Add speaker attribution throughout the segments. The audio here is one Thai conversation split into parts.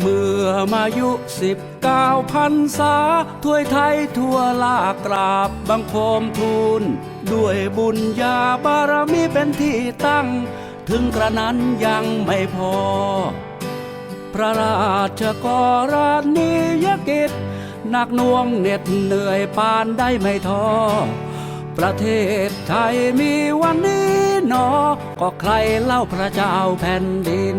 Speaker 1: เมื่อมายุสิบเก้าพันษาถ้วยไทยทั่วลากราบบังคมทูล ด้วยบุญญาบารมีเป็นที่ตั้ง ถึงกระนั้นยังไม่พอ พระราชกรณียกิจหนักน่วงเหน็ดเหนื่อยปานได้ไม่ท้อ ประเทศไทยมีวันนี้หนอ ก็ใครเล่าพระเจ้าแผ่นดิน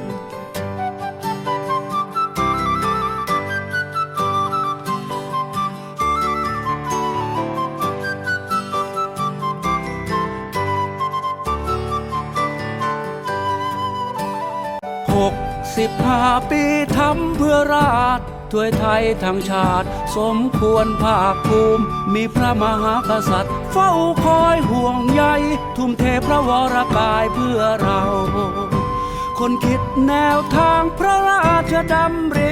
Speaker 1: สิบห้าปีทำเพื่อราชถ้วยไทยทั้งชาติ สมควรภาคภูมิ มีพระมหากษัตริย์ เฝ้าคอยห่วงใย ทุ่มเทพระวรกายเพื่อเรา คนคิดแนวทางพระราชดำริ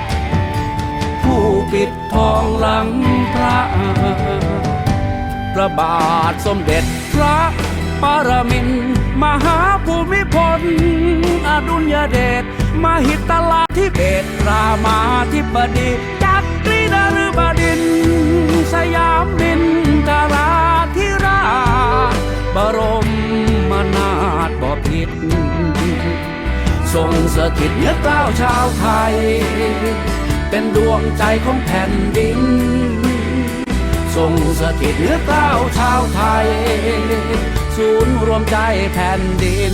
Speaker 1: ผู้ปิดทองหลังพระ พระบาทสมเด็จพระปรมินทรมหาภูมิพล อดุลยเดชมหิตลาธิเบศรามาธิบดีจักรีนฤบดิน สยามบินทราธิราชบรมมนาถบพิตรทรงสถิตเนือกล้าวชาวไทย เป็นดวงใจของแผ่นดิน ทรงสถิตเหนือกล้าชาวไทย ศูนย์รวมใจแผ่นดิน